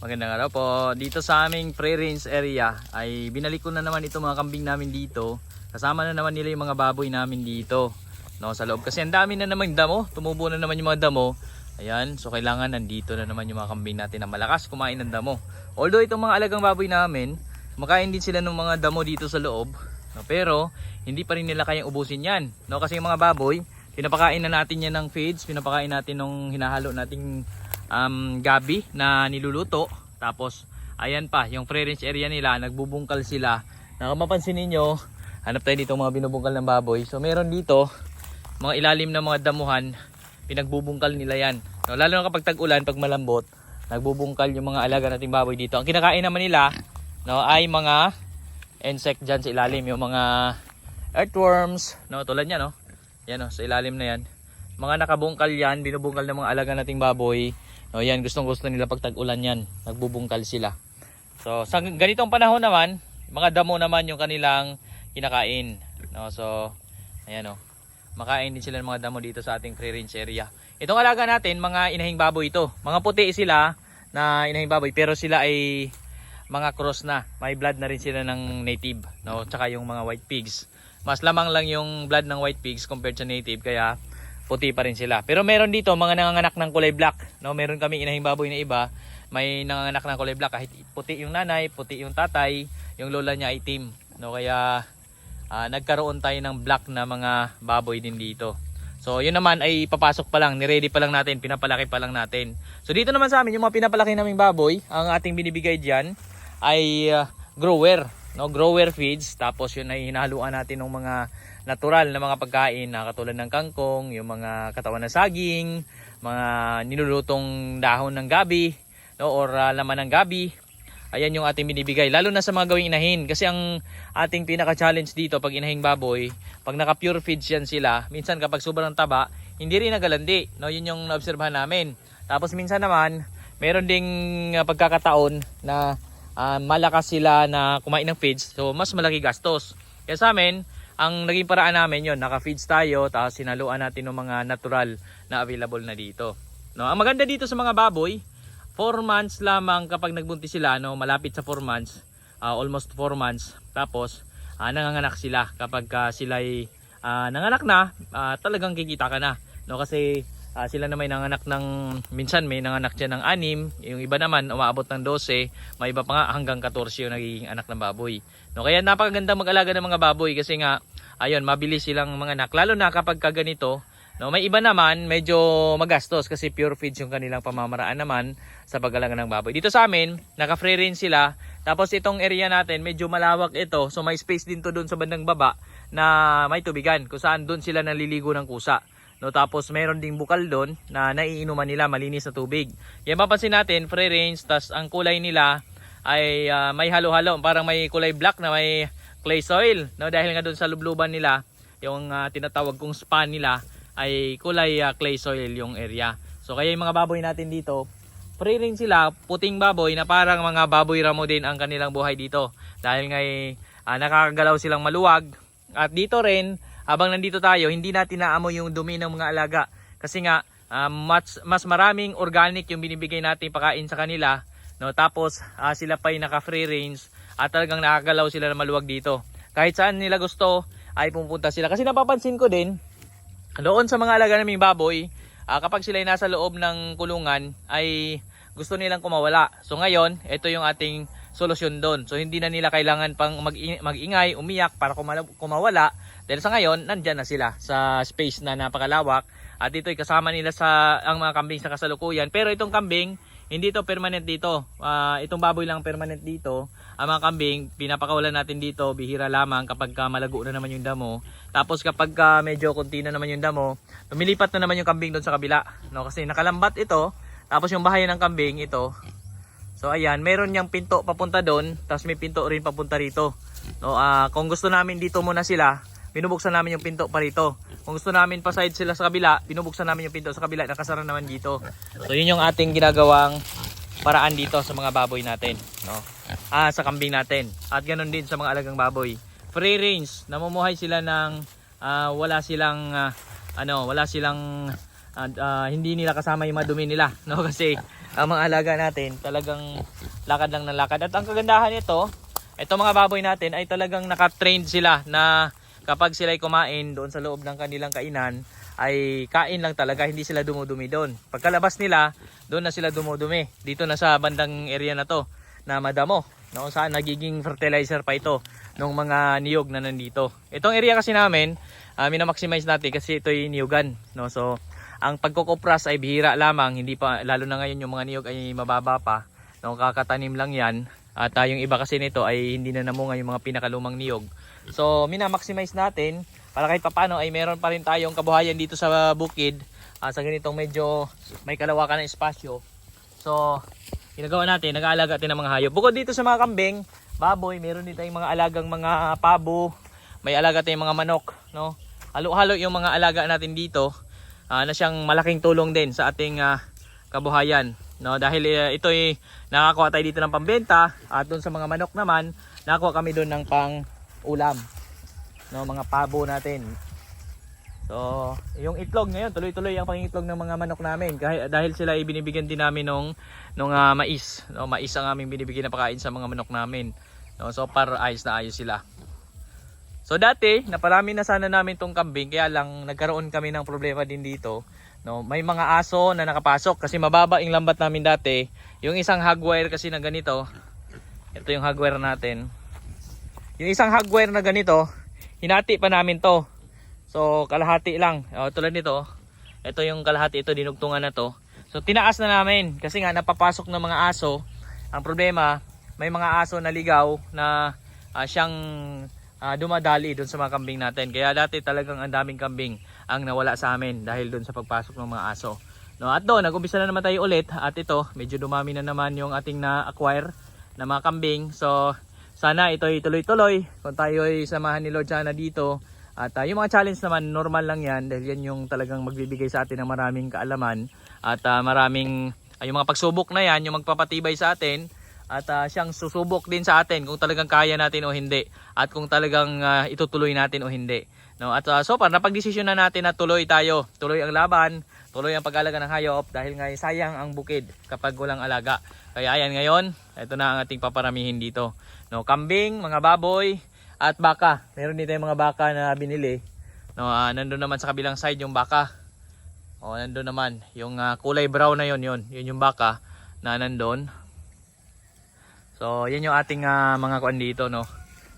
Magandang araw po. Dito sa aming pre-range area ay binalik ko na naman itong mga kambing namin dito. Kasama na naman nila yung mga baboy namin dito. No, sa loob kasi ang dami na naman damo, tumubo na naman yung mga damo. Ayan, so kailangan nandito na naman yung mga kambing natin na malakas kumain ng damo. Although itong mga alagang baboy namin, kumakain din sila ng mga damo dito sa loob. No, pero hindi pa rin nila kayang ubusin yan. No, kasi yung mga baboy, pinapakain na natin yan ng feeds, pinapakain natin nung hinahalo nating um, gabi na niluluto. Tapos, ayan pa, yung free-range area nila, nagbubungkal sila. Na kung mapansin ninyo, hanap tayo dito mga binubungkal ng baboy. So, meron dito, mga ilalim na mga damuhan, pinagbubungkal nila yan. No, lalo na kapag tag-ulan, pag malambot, nagbubungkal yung mga alaga nating baboy dito. Ang kinakain naman nila, no, ay mga insect dyan sa ilalim, yung mga earthworms, no, tulad niya, no. Yan, no, sa ilalim na yan. Mga nakabungkal yan, binubungkal ng mga alaga nating baboy. No, yan, gustong gusto nila pag tag-ulan yan. Nagbubungkal sila. So, sa ganitong panahon naman, mga damo naman yung kanilang kinakain. No, so, ayan o. Makain din sila ng mga damo dito sa ating free range area. Itong alaga natin, mga inahing baboy ito. Mga puti sila na inahing baboy, pero sila ay mga cross na. May blood na rin sila ng native. No, tsaka yung mga white pigs. Mas lamang lang yung blood ng white pigs compared sa native, kaya puti pa rin sila. Pero meron dito mga nanganganak ng kulay black. No, meron kami inahing baboy na iba, may nanganganak ng kulay black kahit puti yung nanay, puti yung tatay, yung lola niya ay itim. No, kaya ah, nagkaroon tayo ng black na mga baboy din dito. So, yun naman ay papasok pa lang, ni-ready pa lang natin, pinapalaki pa lang natin. So, dito naman sa amin, yung mga pinapalaki naming baboy, ang ating binibigay diyan ay ah, grower, no? Grower feeds. Tapos yun ay hinahaluan natin ng mga natural na mga pagkain na katulad ng kangkong, yung mga katawan ng saging, mga nilulutong dahon ng gabi, no? or ah, laman ng gabi. Ayan yung ating binibigay. Lalo na sa mga gawing inahin. Kasi ang ating pinaka-challenge dito pag inahing baboy, pag naka-pure feeds yan sila, minsan kapag sobrang taba, hindi rin nagalandi. No? Yun yung naobserbahan namin. Tapos minsan naman, meron ding ah, pagkakataon na ah, malakas sila na kumain ng feeds. So mas malaki gastos. Kaya sa amin, ang naging paraan namin yon naka-feeds tayo, tapos sinaluan natin ng mga natural na available na dito. No, ang maganda dito sa mga baboy, 4 months lamang kapag nagbuntis sila, no, malapit sa 4 months, ah, almost 4 months. Tapos ah, nanganganak sila kapag ah, sila ay ah, nanganak na, ah, talagang kikita ka na. No, kasi ah, sila na may nanganak ng minsan may nanganak siya ng 6, yung iba naman umaabot ng 12, may iba pa nga hanggang 14 yung nagiging anak ng baboy. No, kaya napakaganda mag-alaga ng mga baboy kasi nga ayun, mabilis silang mga anak lalo na kapag kaganito No, may iba naman medyo magastos kasi pure feeds yung kanilang pamamaraan naman sa pag-alaga ng baboy. Dito sa amin, naka-free range sila. Tapos itong area natin, medyo malawak ito. So may space din to doon sa bandang baba na may tubigan kung saan doon sila naliligo ng kusa. No, tapos meron ding bukal doon na naiinuman nila malinis na tubig. Yan mapansin natin, free range, tas ang kulay nila ay ah, may halo-halo, parang may kulay black na may clay soil. No, dahil nga doon sa lubluban nila, yung ah, tinatawag kong span nila ay kulay ah, clay soil yung area. So kaya yung mga baboy natin dito, free rin sila, puting baboy na parang mga baboy ramo din ang kanilang buhay dito. Dahil nga ah, nakakagalaw silang maluwag. At dito rin, habang nandito tayo, hindi natin naamoy yung dumi ng mga alaga. Kasi nga, ah, mas, mas maraming organic yung binibigay natin pakain sa kanila. No, tapos ah, sila pa yung naka-free range at talagang nakakagalaw sila na maluwag dito. Kahit saan nila gusto ay pupunta sila. Kasi napapansin ko din, doon sa mga alaga naming baboy, ah, kapag sila ay nasa loob ng kulungan ay gusto nilang kumawala. So ngayon, ito yung ating solusyon doon. So hindi na nila kailangan pang mag ingay umiyak para kumawala. Dahil sa ngayon, nandyan na sila sa space na napakalawak. At ito ay kasama nila sa ang mga kambing sa kasalukuyan. Pero itong kambing, hindi to permanent dito. Ah, itong baboy lang permanent dito. Ang mga kambing, pinapakawalan natin dito, bihira lamang kapag ka malago na naman yung damo. Tapos kapag ka medyo konti na naman yung damo, lumilipat na naman yung kambing doon sa kabila. No? Kasi nakalambat ito, tapos yung bahay ng kambing ito. So ayan, meron niyang pinto papunta doon, tapos may pinto rin papunta rito. No, ah, kung gusto namin dito muna sila, binubuksan namin yung pinto pa rito. Kung gusto namin pa side sila sa kabila, binubuksan namin yung pinto sa kabila, nakasara naman dito. So yun yung ating ginagawang paraan dito sa mga baboy natin, no? Ah, sa kambing natin. At ganun din sa mga alagang baboy. Free range, namumuhay sila ng ah, wala silang ah, ano, wala silang ah, ah, hindi nila kasama yung madumi nila, no? Kasi ang mga alaga natin, talagang lakad lang ng lakad. At ang kagandahan nito, ito mga baboy natin ay talagang naka-trained sila na kapag sila ay kumain doon sa loob ng kanilang kainan, ay kain lang talaga, hindi sila dumudumi doon. Pagkalabas nila, doon na sila dumudumi. Dito na sa bandang area na to, na madamo. No, saan nagiging fertilizer pa ito ng mga niyog na nandito. Itong area kasi namin, uh, minamaximize natin kasi ito yung niyugan. No? So, ang pagkukupras ay bihira lamang, hindi pa, lalo na ngayon yung mga niyog ay mababa pa. No, kakatanim lang yan. At uh, yung iba kasi nito ay hindi na namunga yung mga pinakalumang niyog. So, minamaximize natin para kahit papano ay meron pa rin tayong kabuhayan dito sa bukid ah, sa ganitong medyo may kalawakan ng espasyo. So, ginagawa natin, nag-aalaga natin ng mga hayop. Bukod dito sa mga kambing, baboy, meron din tayong mga alagang mga pabo, may alaga tayong mga manok, no? Halo-halo yung mga alaga natin dito ah, na siyang malaking tulong din sa ating ah, kabuhayan, no? Dahil eh, ito ay nakakuha tayo dito ng pambenta at doon sa mga manok naman, nakakuha kami doon ng pang ulam no? Mga pabo natin. So yung itlog ngayon tuloy-tuloy ang pangitlog ng mga manok namin. Kahit dahil sila ay binibigyan din namin nung nung ah, mais no? Mais ang aming binibigyan na pagkain sa mga manok namin no? So para ayos na ayos sila so dati naparami na sana namin tong kambing kaya lang nagkaroon kami ng problema din dito no may mga aso na nakapasok kasi mababa yung lambat namin dati yung isang hagwire kasi na ganito ito yung hagwire natin yung isang hagwire na ganito hinati pa namin to. So kalahati lang. O, tulad nito. Ito yung kalahati ito dinugtungan na to. So tinaas na namin kasi nga napapasok ng mga aso. Ang problema, may mga aso na ligaw na ah, siyang ah, dumadali doon sa mga kambing natin. Kaya dati talagang ang daming kambing ang nawala sa amin dahil doon sa pagpasok ng mga aso. No, at doon, nag-umpisa na naman tayo ulit at ito, medyo dumami na naman yung ating na-acquire na mga kambing. So, sana ito ay tuloy-tuloy kung tayo ay samahan ni Lord sana dito at ah, yung mga challenge naman normal lang yan dahil yan yung talagang magbibigay sa atin ng maraming kaalaman at ah, maraming ay yung mga pagsubok na yan yung magpapatibay sa atin at ah, siyang susubok din sa atin kung talagang kaya natin o hindi at kung talagang ah, itutuloy natin o hindi no at ah, so far napagdesisyon na natin na tuloy tayo tuloy ang laban tuloy ang pag-alaga ng hayop dahil nga sayang ang bukid kapag walang alaga kaya ayan ngayon ito na ang ating paparamihin dito No, kambing, mga baboy, at baka. Meron dito yung mga baka na binili. No, ah, nandun naman sa kabilang side yung baka. O, nandun naman. Yung ah, kulay brown na yon yun. Yun yung baka na nandun. So, yan yung ating ah, mga kuan dito, no.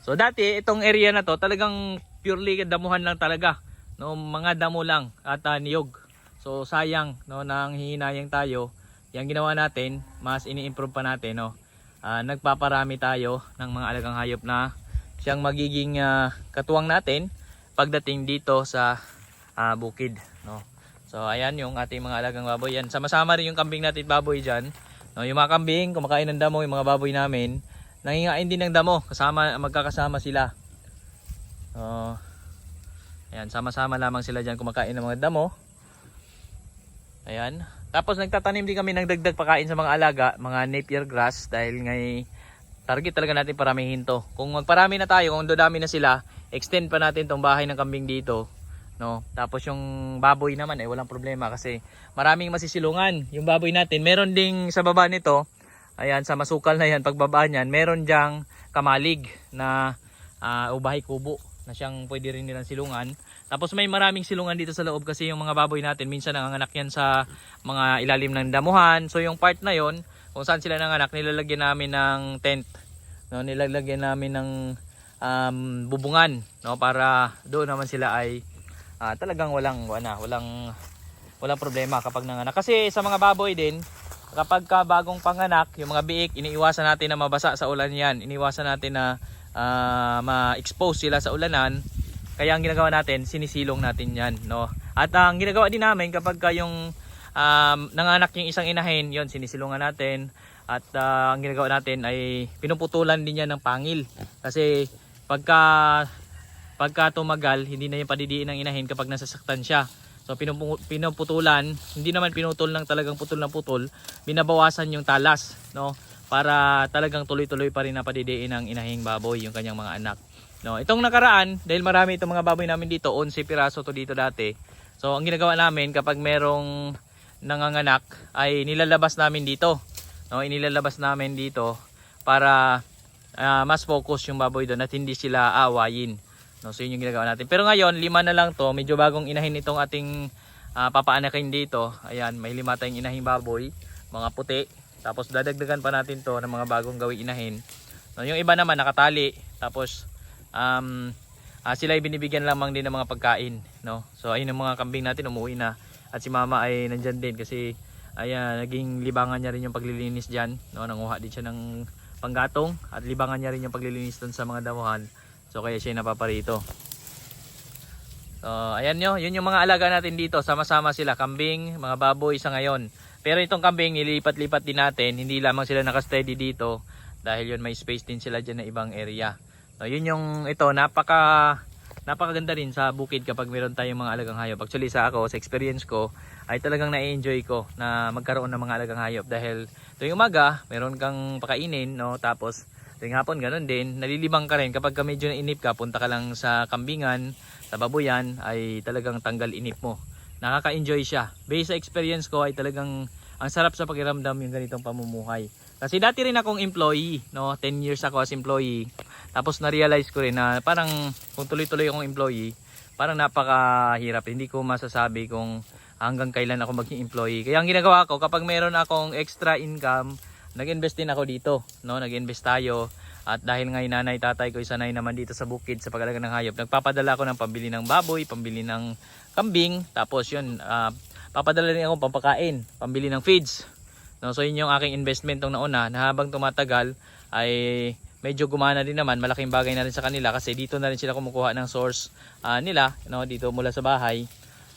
So, dati, itong area na to, talagang purely damuhan lang talaga. No, mga damo lang at ah, niyog. So, sayang, no, nang hihinayang tayo. Yang ginawa natin, mas ini-improve pa natin, no ah, nagpaparami tayo ng mga alagang hayop na siyang magiging ah, katuwang natin pagdating dito sa ah, bukid no so ayan yung ating mga alagang baboy yan sama-sama rin yung kambing natin baboy diyan no yung mga kambing kumakain ng damo yung mga baboy namin nangingain din ng damo kasama magkakasama sila so ayan sama-sama lamang sila diyan kumakain ng mga damo ayan tapos nagtatanim din kami ng dagdag pakain sa mga alaga, mga napier grass dahil ngay target talaga natin paramihin to. Kung magparami na tayo, kung dodami na sila, extend pa natin tong bahay ng kambing dito. No? Tapos yung baboy naman eh walang problema kasi maraming masisilungan. Yung baboy natin, meron ding sa baba nito, ayan sa masukal na yan, pagbaba niyan, meron diyang kamalig na uh, ubahay kubo na siyang pwede rin nilang silungan. Tapos may maraming silungan dito sa loob kasi yung mga baboy natin minsan nanganganak yan sa mga ilalim ng damuhan. So yung part na yon kung saan sila nanganak nilalagyan namin ng tent. No, nilalagyan namin ng um, bubungan no para doon naman sila ay ah, talagang walang wala, walang walang problema kapag nanganak. Kasi sa mga baboy din kapag ka bagong panganak, yung mga biik iniiwasan natin na mabasa sa ulan yan. Iniiwasan natin na ah, ma-expose sila sa ulanan kaya ang ginagawa natin sinisilong natin yan no at ang ginagawa din namin kapag ka yung um, nanganak yung isang inahin yon sinisilungan natin at ah, ang ginagawa natin ay pinuputulan din yan ng pangil kasi pagka pagka tumagal hindi na yung padidiin ng inahin kapag nasasaktan siya So pinupu- pinuputulan, hindi naman pinutol ng talagang putol na putol, binabawasan yung talas, no? Para talagang tuloy-tuloy pa rin na padidiin ng inahing baboy yung kanyang mga anak. No, itong nakaraan, dahil marami itong mga baboy namin dito, 11 piraso to dito dati. So ang ginagawa namin kapag merong nanganganak ay nilalabas namin dito. No, inilalabas namin dito para ah, mas focus yung baboy doon at hindi sila awayin. No, so yun yung ginagawa natin. Pero ngayon, lima na lang to. Medyo bagong inahin itong ating ah, papaanakin dito. Ayan, may lima tayong inahing baboy. Mga puti. Tapos dadagdagan pa natin to ng mga bagong gawing inahin. No, yung iba naman nakatali. Tapos um, ah, sila ay binibigyan lamang din ng mga pagkain. No? So ayun yung mga kambing natin umuwi na. At si mama ay nandyan din kasi ayan, naging libangan niya rin yung paglilinis dyan. No? Nanguha din siya ng panggatong at libangan niya rin yung paglilinis dun sa mga damuhan. So kaya siya napaparito. So ayan nyo, yun yung mga alaga natin dito. Sama-sama sila, kambing, mga baboy sa ngayon. Pero itong kambing, nilipat-lipat din natin. Hindi lamang sila nakasteady dito. Dahil yun may space din sila dyan na ibang area. So yun yung ito, napaka napakaganda rin sa bukid kapag meron tayong mga alagang hayop. Actually sa ako, sa experience ko, ay talagang na-enjoy ko na magkaroon ng mga alagang hayop dahil tuwing umaga, meron kang pakainin, no? Tapos tuwing hapon ganun din, nalilibang ka rin kapag ka medyo nainip ka, punta ka lang sa kambingan, sa baboyan, ay talagang tanggal inip mo. Nakaka-enjoy siya. Based sa experience ko ay talagang ang sarap sa pakiramdam yung ganitong pamumuhay. Kasi dati rin akong employee, no? 10 years ako as employee. Tapos na-realize ko rin na parang kung tuloy-tuloy akong employee, parang napakahirap. Hindi ko masasabi kung hanggang kailan ako maging employee. Kaya ang ginagawa ko, kapag meron akong extra income, nag-invest din ako dito. No? Nag-invest tayo. At dahil nga nanay tatay ko isanay naman dito sa bukid sa pagalaga ng hayop, nagpapadala ako ng pambili ng baboy, pambili ng kambing, tapos yun, ah, papadala rin ako pampakain, pambili ng feeds. No, so yun yung aking investment tong nauna na habang tumatagal ay medyo gumana din naman, malaking bagay na rin sa kanila kasi dito na rin sila kumukuha ng source ah, nila, no, dito mula sa bahay.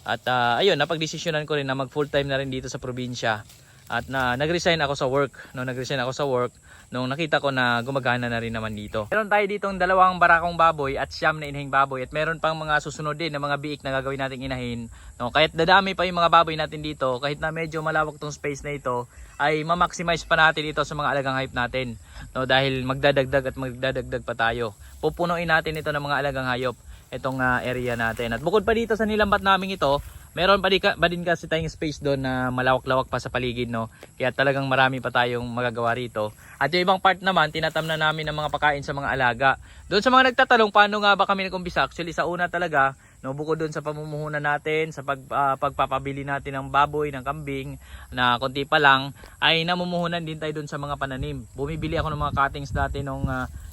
At ah, ayun, napagdesisyonan ko rin na mag full time na rin dito sa probinsya. At na nag-resign ako sa work, no, nag-resign ako sa work nung nakita ko na gumagana na rin naman dito. Meron tayo ditong dalawang barakong baboy at siyam na inahing baboy at meron pang mga susunod din na mga biik na gagawin nating inahin. No, kahit dadami pa yung mga baboy natin dito, kahit na medyo malawak tong space na ito, ay ma-maximize pa natin ito sa mga alagang hayop natin. No, dahil magdadagdag at magdadagdag pa tayo. Pupunuin natin ito ng mga alagang hayop itong ah, area natin. At bukod pa dito sa nilambat namin ito, meron pa, di ka, pa din kasi tayong space doon na malawak-lawak pa sa paligid no. Kaya talagang marami pa tayong magagawa rito. At yung ibang part naman, tinatam na namin ng mga pagkain sa mga alaga. Doon sa mga nagtatanong paano nga ba kami nag-umpisa? Actually sa una talaga, no, bukod doon sa pamumuhunan natin, sa pag, ah, pagpapabili natin ng baboy, ng kambing, na konti pa lang, ay namumuhunan din tayo doon sa mga pananim. Bumibili ako ng mga cuttings dati ng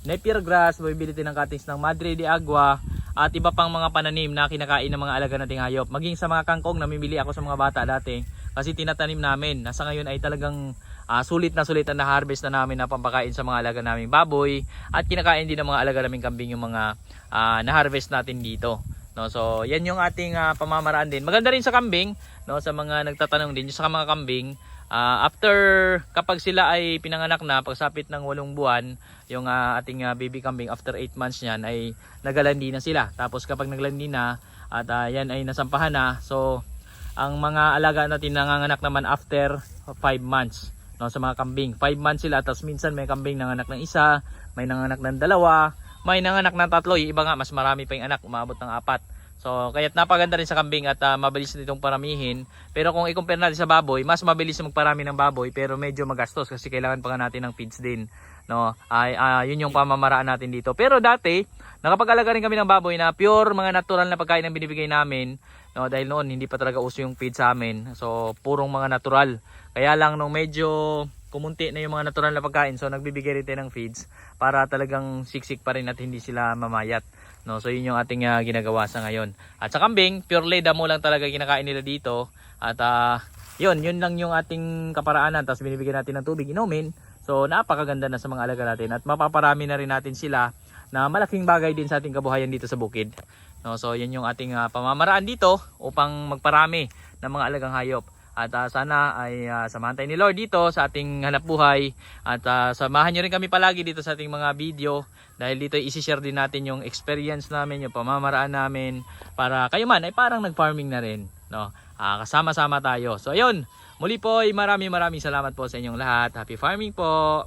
Napier grass, bumibili din ng cuttings ng Madre de Agua, at iba pang mga pananim na kinakain ng mga alaga nating hayop. Maging sa mga kangkong, namimili ako sa mga bata dati kasi tinatanim namin. Nasa ngayon ay talagang ah, sulit na sulit na harvest na namin na pampakain sa mga alaga naming baboy at kinakain din ng mga alaga naming kambing yung mga ah, na-harvest natin dito. No, so yan yung ating ah, pamamaraan din. Maganda rin sa kambing, no, sa mga nagtatanong din, yung sa mga kambing, ah, after kapag sila ay pinanganak na pagsapit ng walong buwan, yung ah, ating ah, baby kambing after 8 months niyan ay nagalandi na sila. Tapos kapag naglandi na at ah, yan ay nasampahan na, so ang mga alaga natin nanganganak naman after 5 months no sa mga kambing 5 months sila tapos minsan may kambing nanganak ng isa may nanganak ng dalawa may nanganak ng tatlo yung iba nga mas marami pa yung anak umabot ng apat so kaya't napaganda rin sa kambing at ah, mabilis nitong paramihin. Pero kung i-compare natin sa baboy mas mabilis magparami ng baboy pero medyo magastos kasi kailangan pa nga natin ng feeds din no? Ay ah, yun yung pamamaraan natin dito. Pero dati nakapag-alaga rin kami ng baboy na pure mga natural na pagkain ang binibigay namin no? Dahil noon hindi pa talaga uso yung feed sa amin. So purong mga natural. Kaya lang nung medyo kumunti na yung mga natural na pagkain. So nagbibigay rin tayo ng feeds para talagang siksik pa rin at hindi sila mamayat. No so yun yung ating ah, ginagawa sa ngayon. At sa kambing purely damo lang talaga kinakain nila dito. At ah, yun yun lang yung ating kaparaanan. Tapos binibigyan natin ng tubig inumin. So napakaganda na sa mga alaga natin. At mapaparami na rin natin sila na malaking bagay din sa ating kabuhayan dito sa bukid. No, so yan yung ating ah, pamamaraan dito upang magparami ng mga alagang hayop. At ah, sana ay ah, samahan ni Lord dito sa ating hanap buhay. At ah, samahan nyo rin kami palagi dito sa ating mga video. Dahil dito isi-share din natin yung experience namin, yung pamamaraan namin. Para kayo man ay parang nag-farming na rin. No? Ah, kasama-sama tayo. So ayun, muli po ay maraming maraming salamat po sa inyong lahat. Happy farming po!